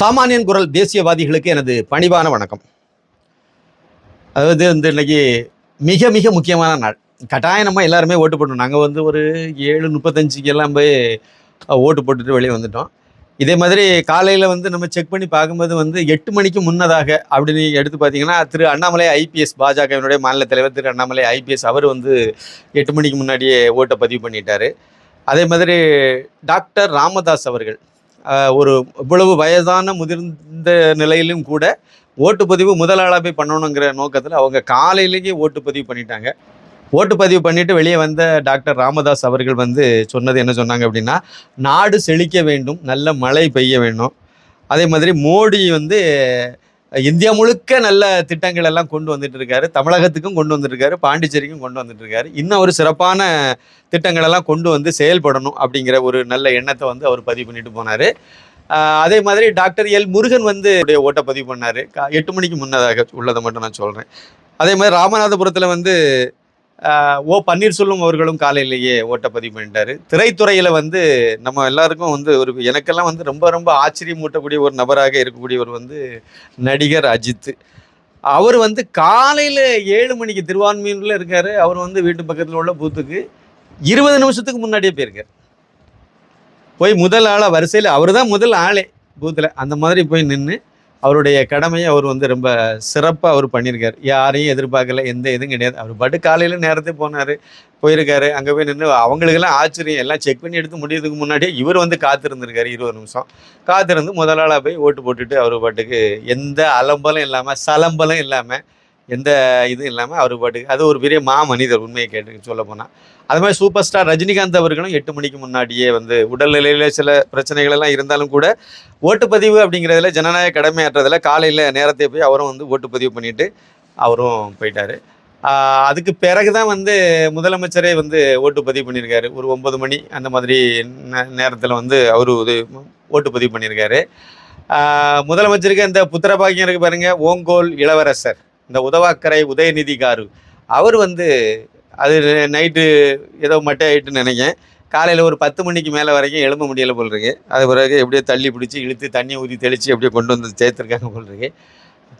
சாமானியன் குரல் தேசியவாதிகளுக்கு எனது பணிவான வணக்கம். அதாவது வந்து இன்னைக்கு மிக மிக முக்கியமான நாள். கட்டாயம் நம்ம எல்லாருமே ஓட்டு போட்டோம் நாங்கள் வந்து ஒரு ஏழு முப்பத்தஞ்சுக்கு எல்லாம் போய் ஓட்டு போட்டுட்டு வெளியே வந்துட்டோம். இதே மாதிரி காலையில் வந்து நம்ம செக் பண்ணி பார்க்கும்போது வந்து எட்டு மணிக்கு முன்னதாக அப்படின்னு எடுத்து பார்த்தீங்கன்னா திரு அண்ணாமலை ஐபிஎஸ் பாஜகவினுடைய மாநில தலைவர் திரு அண்ணாமலை ஐபிஎஸ் அவர் வந்து எட்டு மணிக்கு முன்னாடியே ஓட்டை பதிவு பண்ணிட்டார். அதே மாதிரி டாக்டர் ராமதாஸ் அவர்கள் ஒரு இவ்வளவு வயதான முதிர்ந்த நிலையிலும் கூட ஓட்டுப்பதிவு முதலாளாக போய் பண்ணணுங்கிற நோக்கத்தில் அவங்க காலையிலேயே ஓட்டுப்பதிவு பண்ணிட்டாங்க. ஓட்டுப்பதிவு பண்ணிட்டு வெளியே வந்த டாக்டர் ராமதாஸ் அவர்கள் வந்து சொன்னது என்ன சொன்னாங்க அப்படின்னா நாடு செழிக்க வேண்டும் நல்ல மழை பெய்ய வேண்டும். அதே மாதிரி மோடி வந்து இந்தியா முழுக்க நல்ல திட்டங்கள் எல்லாம் கொண்டு வந்துட்டு இருக்காரு தமிழகத்துக்கும் கொண்டு வந்துட்டு இருக்காரு பாண்டிச்சேரிக்கும் கொண்டு வந்துட்டு இருக்காரு இன்னும் ஒரு சிறப்பான திட்டங்கள் எல்லாம் கொண்டு வந்து செயல்படணும் அப்படிங்கிற ஒரு நல்ல எண்ணத்தை வந்து அவர் பதிவு பண்ணிட்டு போனார். அதே மாதிரி டாக்டர் எல் முருகன் வந்து அவருடைய ஓட்டை பதிவு பண்ணார். எட்டு மணிக்கு முன்னதாக உள்ளதை மட்டும் நான் சொல்கிறேன் அதே மாதிரி ராமநாதபுரத்தில் வந்து ஓ பன்னீர்செல்வம் அவர்களும் காலையிலேயே ஓட்டப்பதிவு பண்ணிட்டார். பண்ணிட்டாரு திரைத்துறையில் வந்து நம்ம எல்லாருக்கும் வந்து ஒரு எனக்கெல்லாம் வந்து ரொம்ப ரொம்ப ஆச்சரியமூட்டக்கூடிய ஒரு நபராக இருக்கக்கூடியவர் வந்து நடிகர் அஜித். அவர் வந்து காலையில் ஏழு மணிக்கு திருவான்மையூரில் இருக்கார். அவர் வந்து வீட்டு பக்கத்தில் உள்ள பூத்துக்கு இருபது நிமிஷத்துக்கு முன்னாடியே போயிருக்கார். போய் முதல் ஆளாக வரிசையில் அவர் தான் முதல் ஆளே பூத்தில். அந்த மாதிரி போய் நின்று அவருடைய கடமையை அவர் வந்து ரொம்ப சிறப்பாக அவர் பண்ணியிருக்காரு. யாரையும் எதிர்பார்க்கல எந்த இதுவும் கிடையாது. அவர் பட்டு காலையில் நேரத்தே போனார் போயிருக்காரு. அங்கே போய் நின்று அவங்களுக்கெல்லாம் ஆச்சரியம். எல்லாம் செக் பண்ணி எடுத்து முடியறதுக்கு முன்னாடியே இவர் வந்து காத்திருந்திருக்காரு இருபது நிமிஷம். காத்திருந்து முதலாளாக போய் ஓட்டு போட்டுட்டு அவர் பாட்டுக்கு எந்த அலம்பலும் இல்லாமல் சலம்பலும் இல்லாமல் எந்த இதுவும் இல்லாமல் அவர் பாட்டுக்கு அது ஒரு பெரிய மா மனிதர் உண்மையை கேட்டு சொல்ல போனால் அது மாதிரி சூப்பர் ஸ்டார் ரஜினிகாந்த் அவர்களும் எட்டு மணிக்கு முன்னாடியே வந்து உடல்நிலையில் சில பிரச்சனைகள் எல்லாம் இருந்தாலும் கூட ஓட்டுப்பதிவு அப்படிங்கிறதுல ஜனநாயக கடமையாற்றதில் காலையில் நேரத்தை போய் அவரும் வந்து ஓட்டுப்பதிவு பண்ணிட்டு அவரும் போயிட்டார். அதுக்கு பிறகு தான் வந்து முதலமைச்சரே வந்து ஓட்டுப்பதிவு பண்ணியிருக்காரு. ஒரு ஒன்பது மணி அந்த மாதிரி நேரத்தில் வந்து அவர் இது ஓட்டுப்பதிவு பண்ணியிருக்காரு. முதலமைச்சருக்கு இந்த புத்திரபாகியம் இருக்கு பாருங்கள் ஓங்கோல் இளவரசர். இந்த உதவாக்கரை உதயநிதி காரு அவர் வந்து அது நைட்டு ஏதோ மட்டை ஆயிட்டுன்னு நினைக்கேன் காலையில் ஒரு பத்து மணிக்கு மேலே வரைக்கும் எழும்ப முடியலை போல்றீங்க அது பிறகு எப்படியோ தள்ளி பிடிச்சி இழுத்து தண்ணி ஊற்றி தெளித்து அப்படியே கொண்டு வந்து சேர்த்துருக்காங்க போல்றீங்க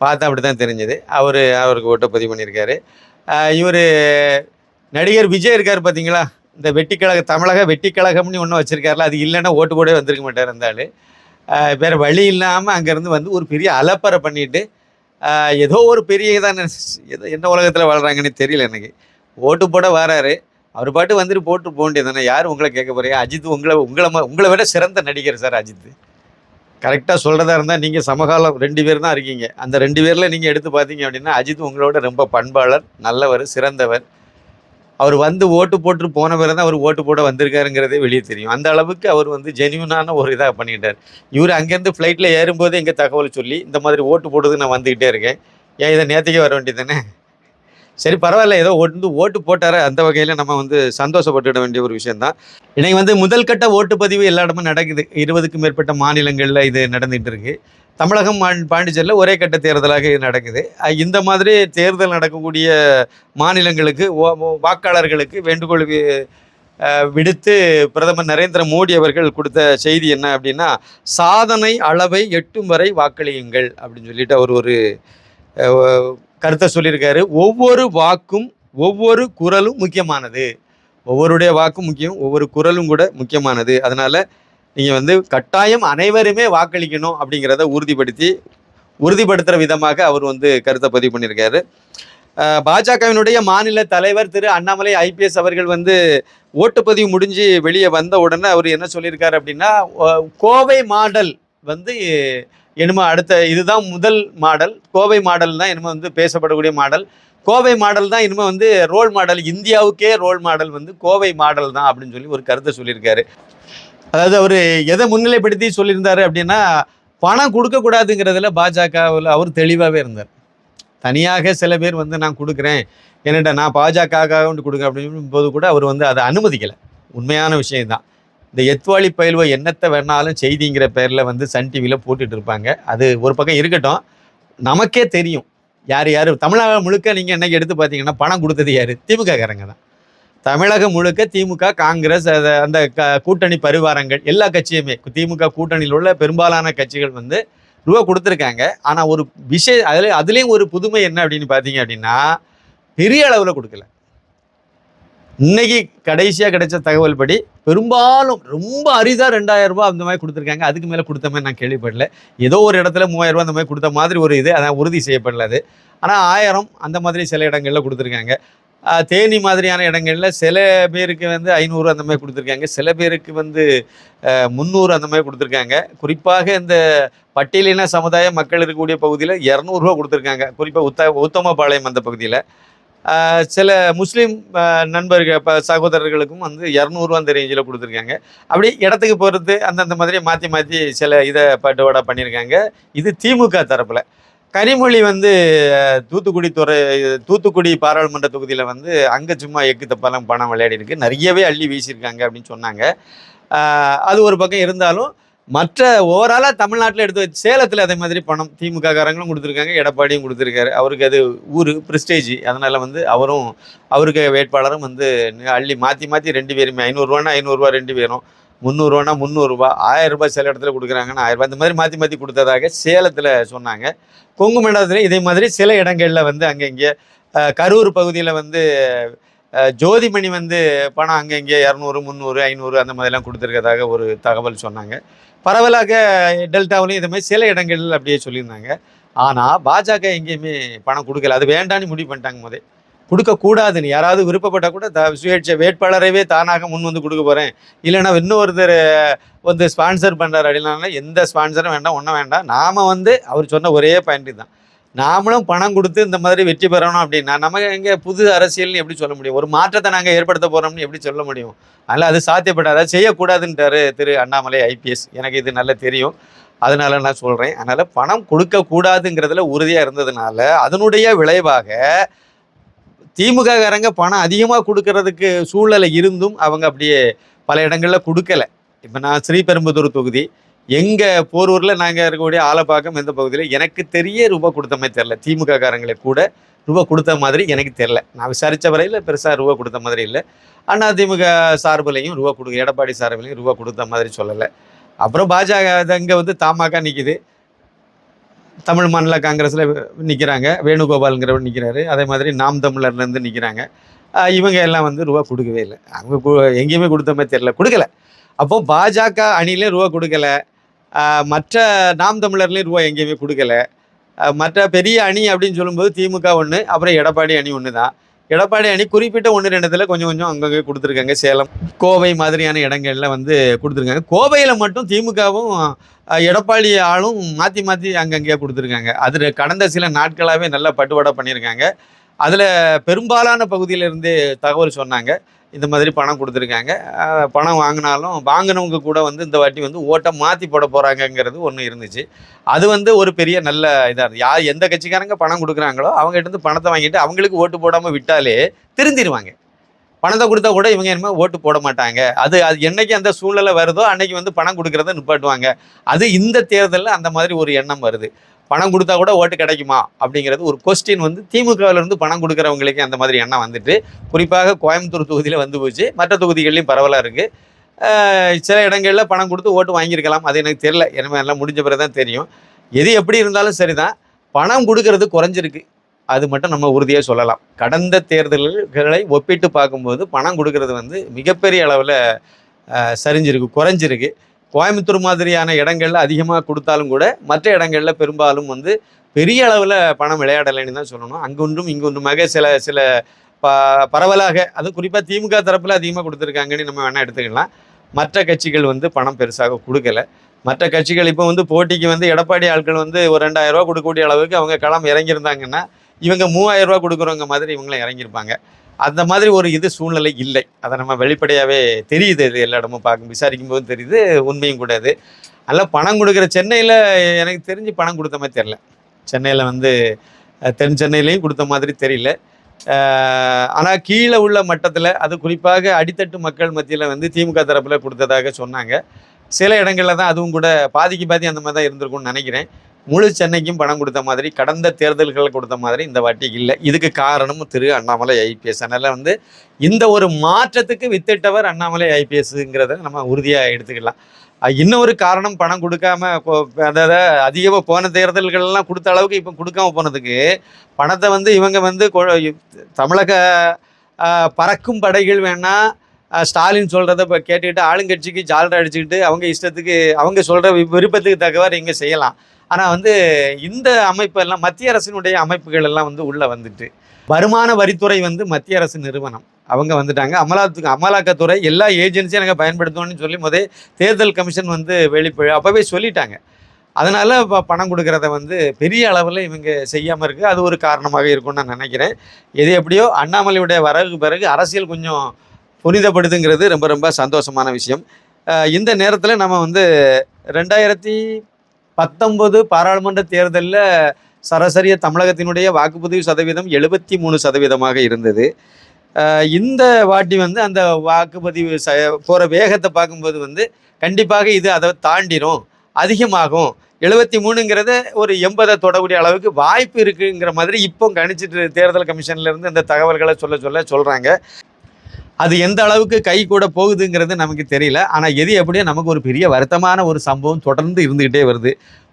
பார்த்தா அப்படி தான் தெரிஞ்சது. அவர் அவருக்கு ஓட்டை பதிவு பண்ணியிருக்காரு. இவர் நடிகர் விஜய் இருக்கார் பார்த்தீங்களா? இந்த வெட்டிக்கழக தமிழக வெட்டிக்கழகம்னு ஒன்று வச்சுருக்காருல அது இல்லைன்னா ஓட்டு போடவே வந்திருக்க மாட்டார் இருந்தாலும் வேறு வழி இல்லாமல் அங்கேருந்து வந்து ஒரு பெரிய அலப்பறை பண்ணிட்டு ஏதோ ஒரு பெரிய இதான் ஏதோ என்ன உலகத்தில் வாழ்கிறாங்கன்னு தெரியல எனக்கு. ஓட்டு போட வராரு. அவர் பாட்டு வந்துட்டு போட்டு போக வேண்டியதானே யார் உங்களை கேட்க போறீங்க? அஜித் உங்களை உங்களை உங்களை விட சிறந்த நடிகர் சார் அஜித். கரெக்டாக சொல்கிறதா இருந்தால் நீங்கள் சமகாலம் ரெண்டு பேர் தான் இருக்கீங்க. அந்த ரெண்டு பேரில் நீங்கள் எடுத்து பார்த்தீங்க அப்படின்னா அஜித் உங்களோட ரொம்ப பண்பாளர் நல்லவர் சிறந்தவர். அவர் வந்து ஓட்டு போட்டு போன பிறகு தான் அவர் ஓட்டு போட வந்திருக்காருங்கிறதே வெளியே தெரியும். அந்த அளவுக்கு அவர் வந்து ஜெனியூனான ஒரு இதாக பண்ணிட்டார். இவர் அங்கேருந்து ஃப்ளைட்டில் ஏறும்போது எங்கள் தகவல் சொல்லி இந்த மாதிரி ஓட்டு போடுறதுக்கு நான் வந்துக்கிட்டே இருக்கேன். ஏன் இதை நேற்றுக்கே வர வேண்டியது தானே? சரி பரவாயில்ல. ஏதோ வந்து ஓட்டு போட்டார? அந்த வகையில் நம்ம வந்து சந்தோஷப்பட்டுட வேண்டிய ஒரு விஷயம்தான் இன்னைக்கு வந்து முதல் கட்ட ஓட்டுப்பதிவு எல்லா இடமும் நடக்குது. இருபதுக்கும் மேற்பட்ட மாநிலங்களில் இது நடந்துகிட்டு இருக்கு. தமிழகம் மா- பாண்டிச்சேரியில் ஒரே கட்ட தேர்தலாக இது நடக்குது. இந்த மாதிரி தேர்தல் நடக்கக்கூடிய மாநிலங்களுக்கு வாக்காளர்களுக்கு வேண்டுகோள் விடுத்து பிரதமர் நரேந்திர மோடி அவர்கள் கொடுத்த செய்தி என்ன அப்படின்னா சாதனை அளவை எட்டும் வரை வாக்களியுங்கள் அப்படின்னு சொல்லிட்டு அவர் ஒரு கருத்தை சொல்லியிருக்காரு. ஒவ்வொரு வாக்கும் ஒவ்வொரு குரலும் முக்கியமானது. ஒவ்வொருடைய வாக்கும் முக்கியம் ஒவ்வொரு குரலும் கூட முக்கியமானது. அதனால நீங்கள் வந்து கட்டாயம் அனைவருமே வாக்களிக்கணும் அப்படிங்கிறத உறுதிப்படுத்தி உறுதிப்படுத்துகிற விதமாக அவர் வந்து கருத்தை பதிவு பண்ணியிருக்காரு. பாஜகவினுடைய மாநில தலைவர் திரு அண்ணாமலை ஐபிஎஸ் அவர்கள் வந்து ஓட்டுப்பதிவு முடிஞ்சு வெளியே வந்த உடனே அவர் என்ன சொல்லியிருக்காரு அப்படின்னா கோவை மாடல் வந்து என்னமோ அடுத்த இதுதான் முதல் மாடல். கோவை மாடல் தான் என்னமோ வந்து பேசப்படக்கூடிய மாடல். கோவை மாடல் தான் இனிமேல் வந்து ரோல் மாடல் இந்தியாவுக்கே ரோல் மாடல் வந்து கோவை மாடல் தான் அப்படின்னு சொல்லி ஒரு கருத்தை சொல்லியிருக்காரு. அதாவது அவர் எதை முன்னிலைப்படுத்தி சொல்லியிருந்தாரு அப்படின்னா பணம் கொடுக்கக்கூடாதுங்கிறதுல பாஜகவில் அவர் தெளிவாகவே இருந்தார். தனியாக சில பேர் வந்து நான் கொடுக்குறேன் என்னட்ட நான் பாஜக கொண்டு அப்படின்னு போது கூட அவர் வந்து அதை அனுமதிக்கலை. உண்மையான விஷயம்தான். இந்த எத்வாளி பயில்வை என்னத்தை வேணாலும் செய்திங்கிற பேரில் வந்து சன் டிவியில் போட்டுட்டு இருப்பாங்க. அது ஒரு பக்கம் இருக்கட்டும். நமக்கே தெரியும். யார் யார்? தமிழகம் முழுக்க நீங்கள் என்னைக்கு எடுத்து பார்த்தீங்கன்னா பணம் கொடுத்தது யார்? திமுக காரங்க தான். தமிழகம் முழுக்க திமுக காங்கிரஸ் அதை அந்த க கூட்டணி பரிவாரங்கள் எல்லா கட்சியுமே. திமுக கூட்டணியில் உள்ள பெரும்பாலான கட்சிகள் வந்து ரூபா கொடுத்துருக்காங்க. ஆனால் ஒரு விஷயம் அதில் அதுலேயும் ஒரு புதுமை என்ன அப்படின்னு பார்த்தீங்க அப்படின்னா பெரிய அளவில் கொடுக்கல. இன்னைக்கு கடைசியாக கிடைச்ச தகவல் படி பெரும்பாலும் ரொம்ப அரிதாக ரெண்டாயிரம் ரூபாய் அந்த மாதிரி கொடுத்துருக்காங்க. அதுக்கு மேலே கொடுத்த மாதிரி நான் கேள்விப்படல. ஏதோ ஒரு இடத்துல மூவாயிரம் ரூபாய் அந்த மாதிரி கொடுத்த மாதிரி ஒரு இது அதான் உறுதி செய்யப்படல அது. ஆனால் ஆயிரம் அந்த மாதிரி சில இடங்களில் கொடுத்துருக்காங்க. தேனி மாதிரியான இடங்களில் சில பேருக்கு வந்து ஐநூறு அந்த மாதிரி கொடுத்துருக்காங்க. சில பேருக்கு வந்து முந்நூறு அந்த மாதிரி கொடுத்துருக்காங்க. குறிப்பாக இந்த பட்டியலின சமுதாய மக்கள் இருக்கக்கூடிய பகுதியில் இரநூறுவா கொடுத்துருக்காங்க. குறிப்பாக உத்த உத்தமபாளையம் அந்த பகுதியில். சில முஸ்லீம் நண்பர்கள் இப்போ சகோதரர்களுக்கும் வந்து இரநூறுவா அந்த ரேஞ்சில் கொடுத்துருக்காங்க. அப்படி இடத்துக்கு பொறுத்து அந்தந்த மாதிரி மாற்றி மாற்றி சில இதை பட்டுவாடா பண்ணியிருக்காங்க. இது திமுக தரப்பில். கனிமொழி வந்து தூத்துக்குடி துறை தூத்துக்குடி பாராளுமன்ற தொகுதியில் வந்து அங்கே சும்மா எக்கு தப்பாலாம் பணம் விளையாடி இருக்கு நிறையவே அள்ளி வீசியிருக்காங்க அப்படின்னு சொன்னாங்க. அது ஒரு பக்கம் இருந்தாலும் மற்ற ஓவராலாக தமிழ்நாட்டில் எடுத்து வச்சு சேலத்தில் அதே மாதிரி பணம் திமுக காரங்களும் கொடுத்துருக்காங்க எடப்பாடியும் கொடுத்துருக்காரு. அவருக்கு அது ஊர் ப்ரெஸ்டேஜ் அதனால் வந்து அவரும் அவருக்கு வேட்பாளரும் வந்து அள்ளி மாற்றி மாற்றி ரெண்டு பேருமே. ஐநூறுரூவானா ஐநூறுரூவா ரெண்டு பேரும். முந்நூறுரூவானா முந்நூறுரூவா ஆயிரம் ரூபாய் சில இடத்துல கொடுக்குறாங்கன்னா ஆயிரம் ரூபாய். இந்த மாதிரி மாற்றி மாற்றி கொடுத்ததாக சேலத்தில் சொன்னாங்க. கொங்கு மண்டலத்தில் இதே மாதிரி சில இடங்களில் வந்து அங்கங்கே கரூர் பகுதியில் வந்து ஜோதிமணி வந்து பணம் அங்கே இங்கே இரநூறு முந்நூறு ஐநூறு அந்த மாதிரிலாம் கொடுத்துருக்கதாக ஒரு தகவல் சொன்னாங்க. பரவலாக டெல்டாவிலையும் இதே மாதிரி சில இடங்களில் அப்படியே சொல்லியிருந்தாங்க. ஆனால் பாஜக எங்கேயுமே பணம் கொடுக்கல. அது வேண்டான்னு முடிவு பண்ணிட்டாங்க முதல் கொடுக்கக்கூடாதுன்னு யாராவது விருப்பப்பட்டால் கூட த சுயேட்சை வேட்பாளரைவே தானாக முன் வந்து கொடுக்க போகிறேன் இல்லைன்னா இன்னொருத்தர் வந்து ஸ்பான்சர் பண்ணுறாரு அப்படின்னா எந்த ஸ்பான்சரும் வேண்டாம் ஒன்றும் வேண்டாம். நாம் வந்து அவர் சொன்ன ஒரே பாயிண்ட் தான். நாமளும் பணம் கொடுத்து இந்த மாதிரி வெற்றி பெறணும் அப்படின்னா நமக்கு எங்கே புது அரசியல்னு எப்படி சொல்ல முடியும்? ஒரு மாற்றத்தை நாங்கள் ஏற்படுத்த போகிறோம்னு எப்படி சொல்ல முடியும்? அதனால் அது சாத்தியப்படாது. அதை செய்யக்கூடாதுன்ட்டாரு திரு அண்ணாமலை ஐபிஎஸ். எனக்கு இது நல்லா தெரியும். அதனால நான் சொல்கிறேன் அதனால் பணம் கொடுக்கக்கூடாதுங்கிறதுல உறுதியாக இருந்ததுனால அதனுடைய விளைவாக திமுககாரங்க பணம் அதிகமாக கொடுக்கறதுக்கு சூழ்நிலை இருந்தும் அவங்க அப்படியே பல இடங்களில் கொடுக்கல. இப்போ நான் ஸ்ரீபெரும்புதூர் தொகுதி எங்கள் போரூரில் நாங்கள் இருக்கக்கூடிய ஆலப்பாக்கம் எந்த பகுதியில்? எனக்கு தெரிய ரூபாய் கொடுத்த மாதிரி தெரில திமுக காரங்களை கூட ரூபா கொடுத்த மாதிரி எனக்கு தெரில நான் விசாரித்த வரையில் பெருசாக ரூபா கொடுத்த மாதிரி இல்லை. அண்ணா திமுக சார்பிலையும் ரூபா கொடு எடப்பாடி சார்பிலையும் ரூபா கொடுத்த மாதிரி சொல்லலை. அப்புறம் பாஜக அங்கே வந்து தமாக நிற்கிது தமிழ் மாநில காங்கிரஸில் நிற்கிறாங்க வேணுகோபாலுங்கிறவர் நிற்கிறாரு அதே மாதிரி நாம் தமிழர்லேருந்து நிற்கிறாங்க இவங்க எல்லாம் வந்து ரூபா கொடுக்கவே இல்லை. அவங்க கு- எங்கேயுமே கொடுத்த மாதிரி தெரில கொடுக்கல. அப்போ பாஜக அணிலே ரூபா கொடுக்கல. மற்ற நாம் தமிழர்லேயும் ரூபாய் எங்கேயுமே கொடுக்கல. மற்ற பெரிய அணி அப்படின்னு சொல்லும்போது திமுக ஒன்று அப்புறம் எடப்பாடி அணி ஒன்று தான் எடப்பாடி அணி குறிப்பிட்ட ஒன்று ரெண்டுத்தில் கொஞ்சம் கொஞ்சம் அங்கங்கே கொடுத்துருக்காங்க. சேலம் கோவை மாதிரியான இடங்கள்ல வந்து கொடுத்துருக்காங்க. கோவையில் மட்டும் திமுகவும் எடப்பாடி ஆளும் மாற்றி மாற்றி அங்கங்கே கொடுத்துருக்காங்க. அதில் கடந்த சில நாட்களாகவே நல்லா பட்டுவாடா பண்ணியிருக்காங்க. அதில் பெரும்பாலான பகுதியிலிருந்து தகவல் சொன்னாங்க. இந்த மாதிரி பணம் கொடுத்துருக்காங்க. பணம் வாங்கினாலும் வாங்கினவங்க கூட வந்து இந்த வாட்டி வந்து ஓட்டை மாற்றி போட போகிறாங்கங்கிறது ஒன்று இருந்துச்சு. அது வந்து ஒரு பெரிய நல்ல இதாக இருந்துச்சு. யார் எந்த கட்சிக்காரங்க பணம் கொடுக்குறாங்களோ அவங்ககிட்ட இருந்து பணத்தை வாங்கிட்டு அவங்களுக்கு ஓட்டு போடாமல் விட்டாலே திருந்திடுவாங்க பணத்தை கொடுத்தா கூட இவங்க இனிமேல் ஓட்டு போட மாட்டாங்க. அது அது என்னைக்கு அந்த சூழ்நிலை வருதோ அன்னைக்கு வந்து பணம் கொடுக்குறத நிப்பாட்டுவாங்க. அது இந்த தேர்தலில் அந்த மாதிரி ஒரு எண்ணம் வருது. பணம் கொடுத்தா கூட ஓட்டு கிடைக்குமா அப்படிங்கிறது ஒரு கொஸ்டின் வந்து திமுகவில் இருந்து பணம் கொடுக்குறவங்களுக்கு அந்த மாதிரி எண்ணம் வந்துட்டு குறிப்பாக கோயம்புத்தூர் தொகுதியில் வந்து போச்சு. மற்ற தொகுதிகள்லையும் பரவலாக இருக்குது சில இடங்களில் பணம் கொடுத்து ஓட்டு வாங்கியிருக்கலாம். அது எனக்கு தெரியல. எனவே எல்லாம் முடிஞ்ச பிறகு தான் தெரியும். எது எப்படி இருந்தாலும் சரிதான். பணம் கொடுக்கறது குறைஞ்சிருக்கு. அது மட்டும் நம்ம உறுதியாக சொல்லலாம். கடந்த தேர்தல்களை ஒப்பிட்டு பார்க்கும்போது பணம் கொடுக்கறது வந்து மிகப்பெரிய அளவில் சரிஞ்சிருக்கு குறைஞ்சிருக்கு. கோயம்புத்தூர் மாதிரியான இடங்கள்ல அதிகமாக கொடுத்தாலும் கூட மற்ற இடங்களில் பெரும்பாலும் வந்து பெரிய அளவில் பணம் விளையாடலைன்னு தான் சொல்லணும். அங்கொன்றும் இங்கொன்றுமாக சில சில ப பரவலாக அதுவும் குறிப்பாக திமுக தரப்பில் அதிகமாக கொடுத்துருக்காங்கன்னு நம்ம வேணால் எடுத்துக்கலாம். மற்ற கட்சிகள் வந்து பணம் பெருசாக கொடுக்கல. மற்ற கட்சிகள் இப்போ வந்து போட்டிக்கு வந்து எடப்பாடி ஆட்கள் வந்து ஒரு ரெண்டாயிரம் ரூபா கொடுக்கக்கூடிய அளவுக்கு அவங்க களம் இறங்கியிருந்தாங்கன்னா இவங்க மூவாயிரம் ரூபா கொடுக்குறவங்க மாதிரி இவங்களும் இறங்கியிருப்பாங்க. அந்த மாதிரி ஒரு இது சூழ்நிலை இல்லை. அதை நம்ம வெளிப்படையாகவே தெரியுது இது எல்லா இடமும் பார்க்கும் விசாரிக்கும் போதும் தெரியுது உண்மையும் கூட அது. நல்லா பணம் கொடுக்குற சென்னையில் எனக்கு தெரிஞ்சு பணம் கொடுத்த மாதிரி தெரில சென்னையில் வந்து தென் சென்னையிலையும் கொடுத்த மாதிரி தெரியல. ஆனால் கீழே உள்ள மட்டத்தில் அது குறிப்பாக அடித்தட்டு மக்கள் மத்தியில் வந்து திமுக தரப்பில் கொடுத்ததாக சொன்னாங்க. சில இடங்களில் தான் அதுவும் கூட பாதிக்கு பாதி அந்த மாதிரி தான் இருந்திருக்கும்னு நினைக்கிறேன். முழு சென்னைக்கும் பணம் கொடுத்த மாதிரி கடந்த தேர்தல்கள் கொடுத்த மாதிரி இந்த வாட்டி இல்லை. இதுக்கு காரணம் திரு அண்ணாமலை ஐபிஎஸ். அதனால் வந்து இந்த ஒரு மாற்றத்துக்கு வித்திட்டவர் அண்ணாமலை ஐபிஎஸ்ங்கிறத நம்ம உறுதியாக எடுத்துக்கலாம். இன்னொரு காரணம் பணம் கொடுக்காம அதாவது அதிகமாக போன தேர்தல்கள்லாம் கொடுத்த அளவுக்கு இப்போ கொடுக்காம போனதுக்கு பணத்தை வந்து இவங்க வந்து தமிழக பறக்கும் படைகள் வேணால் ஸ்டாலின் சொல்கிறத இப்போ கேட்டுக்கிட்டு ஆளுங்கட்சிக்கு ஜாலரை அடிச்சுக்கிட்டு அவங்க இஷ்டத்துக்கு அவங்க சொல்கிற விருப்பத்துக்கு தக்கவாறு இங்கே செய்யலாம். ஆனால் வந்து இந்த அமைப்பெல்லாம் மத்திய அரசினுடைய அமைப்புகள் எல்லாம் வந்து உள்ளே வந்துட்டு. வருமான வரித்துறை வந்து மத்திய அரசு நிறுவனம். அவங்க வந்துட்டாங்க. அமலாத்துக்கு அமலாக்கத்துறை எல்லா ஏஜென்சியும் எனக்கு பயன்படுத்தணும்னு சொல்லி முதல் தேர்தல் கமிஷன் வந்து வெளிப்ப அப்போவே சொல்லிட்டாங்க. அதனால் இப்போ பணம் கொடுக்குறத வந்து பெரிய அளவில் இவங்க செய்யாமல் இருக்குது அது ஒரு காரணமாக இருக்கும்னு நான் நினைக்கிறேன். எது எப்படியோ அண்ணாமலையுடைய வரவுக்கு பிறகு அரசியல் கொஞ்சம் புனிதப்படுதுங்கிறது ரொம்ப ரொம்ப சந்தோஷமான விஷயம். இந்த நேரத்தில் நம்ம வந்து ரெண்டாயிரத்தி பத்தொன்பது பாராளுமன்ற தேர்தலில் சராசரிய தமிழகத்தினுடைய வாக்குப்பதிவு சதவீதம் எழுபத்தி மூணு சதவீதமாக இருந்தது. இந்த வாட்டி வந்து அந்த வாக்குப்பதிவு ச போகிற வேகத்தை பார்க்கும்போது வந்து கண்டிப்பாக இது அதை தாண்டிடும் அதிகமாகும். எழுபத்தி மூணுங்கிறத ஒரு எண்பதை தொடக்கூடிய அளவுக்கு வாய்ப்பு இருக்குங்கிற மாதிரி இப்போ கணிச்சிட்டு தேர்தல் கமிஷன்லேருந்து அந்த தகவல்களை சொல்ல சொல்ல சொல்கிறாங்க அது எந்த அளவுக்கு கை கூட போகுதுங்கிறது நமக்கு தெரியல. ஆனால் எது எப்படியோ நமக்கு ஒரு பெரிய வருத்தமான ஒரு சம்பவம் தொடர்ந்து இருந்துக்கிட்டே வருது.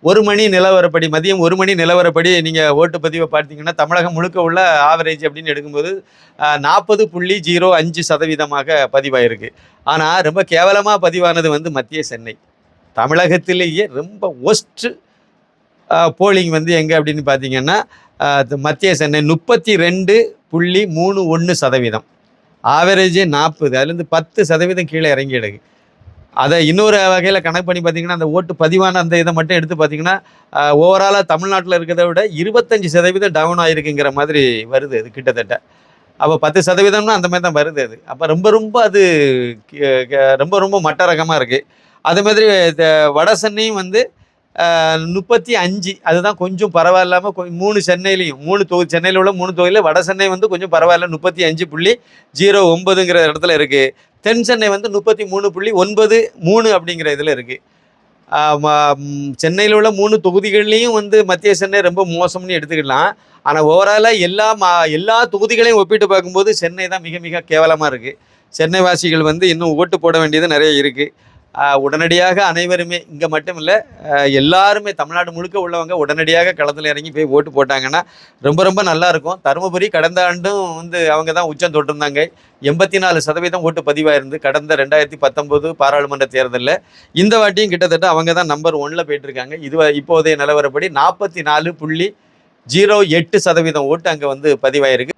ஒரு மணி நிலவரப்படி மதியம் ஒரு மணி நிலவரப்படி நீங்கள் ஓட்டு பதிவை பார்த்தீங்கன்னா தமிழகம் முழுக்க உள்ள ஆவரேஜ் அப்படின்னு எடுக்கும்போது நாற்பது புள்ளி ஜீரோ அஞ்சு சதவீதமாக பதிவாயிருக்கு. ஆனால் ரொம்ப கேவலமாக பதிவானது வந்து மத்திய சென்னை. தமிழகத்திலேயே ரொம்ப ஒஸ்ட்டு போலிங் வந்து எங்கே அப்படின்னு பார்த்தீங்கன்னா மத்திய சென்னை முப்பத்தி ரெண்டு புள்ளி மூணு ஒன்று சதவீதம். ஆவரேஜே நாற்பது. அதுலேருந்து பத்து சதவீதம் கீழே இறங்கி அதை இன்னொரு வகையில் கணக்கு பண்ணி பார்த்தீங்கன்னா அந்த ஓட்டு பதிவான அந்த இதை மட்டும் எடுத்து பார்த்தீங்கன்னா ஓவராலாக தமிழ்நாட்டில் இருக்கிறத விட இருபத்தஞ்சி சதவீதம் டவுன் ஆகிருக்குங்கிற மாதிரி வருது அது கிட்டத்தட்ட. அப்போ பத்து சதவீதம்னா அந்த மாதிரி தான் வருது அது. அப்போ ரொம்ப ரொம்ப அது கி- க- ரொம்ப ரொம்ப மட்ட ரகமாக இருக்குது அதே மாதிரி இந்த வட சென்னையும் வந்து முப்பத்தி அஞ்சு. அதுதான் கொஞ்சம் பரவாயில்லாமல் மூணு சென்னையிலையும் மூணு தொகுதி சென்னையில் உள்ள மூணு தொகுதியில் வட சென்னை வந்து கொஞ்சம் பரவாயில்ல. முப்பத்தி அஞ்சு புள்ளி ஜீரோ ஒம்பதுங்கிற இடத்துல இருக்குது தென் சென்னை வந்து முப்பத்தி மூணு புள்ளி ஒன்பது மூணு அப்படிங்கிற இதில் இருக்குது சென்னையில் உள்ள மூணு தொகுதிகள்லையும் வந்து மத்திய சென்னை ரொம்ப மோசம்னு எடுத்துக்கலாம். ஆனால் ஓவராலாக எல்லா மா எல்லா தொகுதிகளையும் ஒப்பிட்டு பார்க்கும்போது சென்னை தான் மிக மிக கேவலமாக இருக்குது சென்னை வாசிகள் வந்து இன்னும் ஓட்டு போட வேண்டியது நிறைய இருக்குது உடனடியாக அனைவருமே இங்கே மட்டும் இல்லை எல்லாருமே தமிழ்நாடு முழுக்க உள்ளவங்க உடனடியாக களத்தில் இறங்கி போய் ஓட்டு போட்டாங்கன்னா ரொம்ப ரொம்ப நல்லா இருக்கும். தருமபுரி கடந்த ஆண்டும் வந்து அவங்க தான் உச்சம் தொட்டிருந்தாங்க. எண்பத்தி நாலு சதவீதம் ஓட்டு பதிவாயிருந்து கடந்த ரெண்டாயிரத்தி பத்தொம்போது பாராளுமன்ற தேர்தலில் இந்த வாட்டியும் கிட்டத்தட்ட அவங்க தான் நம்பர் ஒன்னில் போயிட்டுருக்காங்க. இது இப்போதைய நிலவரப்படி நாற்பத்தி நாலு புள்ளி ஜீரோ எட்டு சதவீதம் ஓட்டு அங்கே வந்து பதிவாயிருக்கு.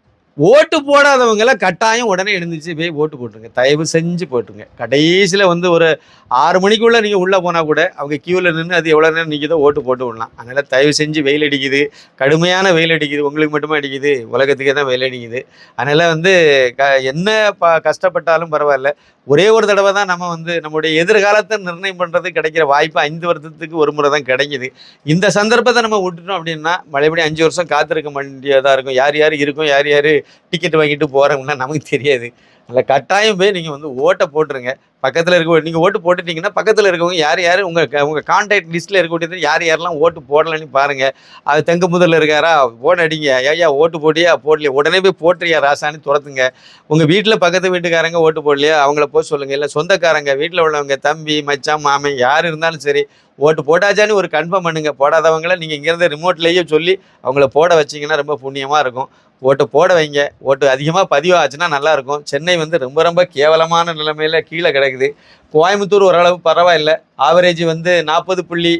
ஓட்டு போடாதவங்கள கட்டாயம் உடனே எழுந்துச்சு போய் ஓட்டு போட்டுருங்க. தயவு செஞ்சு போட்டுருங்க. கடைசியில் வந்து ஒரு ஆறு மணிக்குள்ளே நீங்கள் உள்ளே போனால் கூட அவங்க க்யூவில் நின்று அது எவ்வளோ நேரம் நிற்கிதோ ஓட்டு போட்டு விடலாம். அதனால் தயவு செஞ்சு வெயில் அடிக்குது. கடுமையான வெயில் அடிக்குது. உங்களுக்கு மட்டுமே அடிக்குது? உலகத்துக்கே தான் வெயில் அடிக்குது. அதனால் வந்து க என்ன ப கஷ்டப்பட்டாலும் பரவாயில்ல. ஒரே ஒரு தடவை தான் நம்ம வந்து நம்முடைய எதிர்காலத்தை நிர்ணயம் பண்ணுறது கிடைக்கிற வாய்ப்பு ஐந்து வருஷத்துக்கு ஒரு முறை தான் கிடைக்குது. இந்த சந்தர்ப்பத்தை நம்ம விட்டுட்டோம் அப்படின்னா மறுபடியும் அஞ்சு வருஷம் காத்திருக்க வேண்டியதாக இருக்கும். யார் யார் இருக்கும்? யார் யார் டிக்கெட் வாங்கிட்டு போகிறோம்னா நமக்கு தெரியாது. அதில் கட்டாயம் போய் நீங்கள் வந்து ஓட்டை போட்டுருங்க. பக்கத்தில் இருக்க நீங்கள் ஓட்டு போட்டுட்டீங்கன்னா பக்கத்தில் இருக்கவங்க யார் யார்? உங்கள் உங்கள் கான்டாக்ட் லிஸ்ட்டில் இருக்கக்கூடியது யார் யாரெல்லாம் ஓட்டு போடலன்னு பாருங்கள் அது தெங்கு முதல்ல இருக்காரா? ஃபோன் அடிங்க. ஐயா ஓட்டு போட்டியா? போடலையா? உடனே போய் போட்டுறியா ராசான்னு துரத்துங்க. உங்கள் வீட்டில் பக்கத்து வீட்டுக்காரங்க ஓட்டு போடலையா? அவங்கள போக சொல்லுங்கள் இல்லை சொந்தக்காரங்க வீட்டில் உள்ளவங்க தம்பி மச்சான் மாமன் யார் இருந்தாலும் சரி ஓட்டு போட்டாச்சான்னு ஒரு கன்ஃபார்ம் பண்ணுங்க. போடாதவங்கள நீங்கள் இங்கேருந்து ரிமோட்லேயே சொல்லி அவங்கள போட வச்சிங்கன்னா ரொம்ப புண்ணியமாக இருக்கும். ஓட்டு போட வைங்க. ஓட்டு அதிகமாக பதிவாச்சுன்னா நல்லா இருக்கும். சென்னை வந்து ரொம்ப ரொம்ப கேவலமான நிலைமையில் கீழே இருக்குது கோயம்புத்தூர் ஓரளவு பரவாயில்ல. ஆவரேஜ் வந்து நாற்பது புள்ளி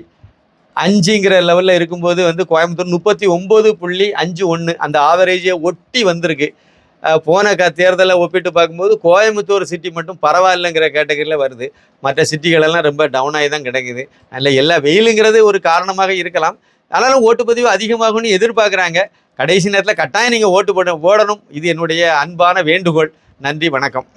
அஞ்சுங்கிற லெவலில் இருக்கும்போது வந்து கோயம்புத்தூர் முப்பத்தி ஒம்பது புள்ளி அஞ்சு ஒன்று அந்த ஆவரேஜை ஒட்டி வந்திருக்கு. போன க தேர்தலை ஒப்பிட்டு பார்க்கும்போது கோயம்புத்தூர் சிட்டி மட்டும் பரவாயில்லைங்கிற கேட்டகரியில் வருது. மற்ற சிட்டிகளெல்லாம் ரொம்ப டவுன் ஆகி தான் கிடைக்குது. அதில் எல்லா வெயிலுங்கிறது ஒரு காரணமாக இருக்கலாம். ஆனாலும் ஓட்டுப்பதிவு அதிகமாகும்னு எதிர்பார்க்குறாங்க. கடைசி நேரத்தில் கட்டாயம் நீங்கள் ஓட்டு போட ஓடணும் இது என்னுடைய அன்பான வேண்டுகோள். நன்றி வணக்கம்.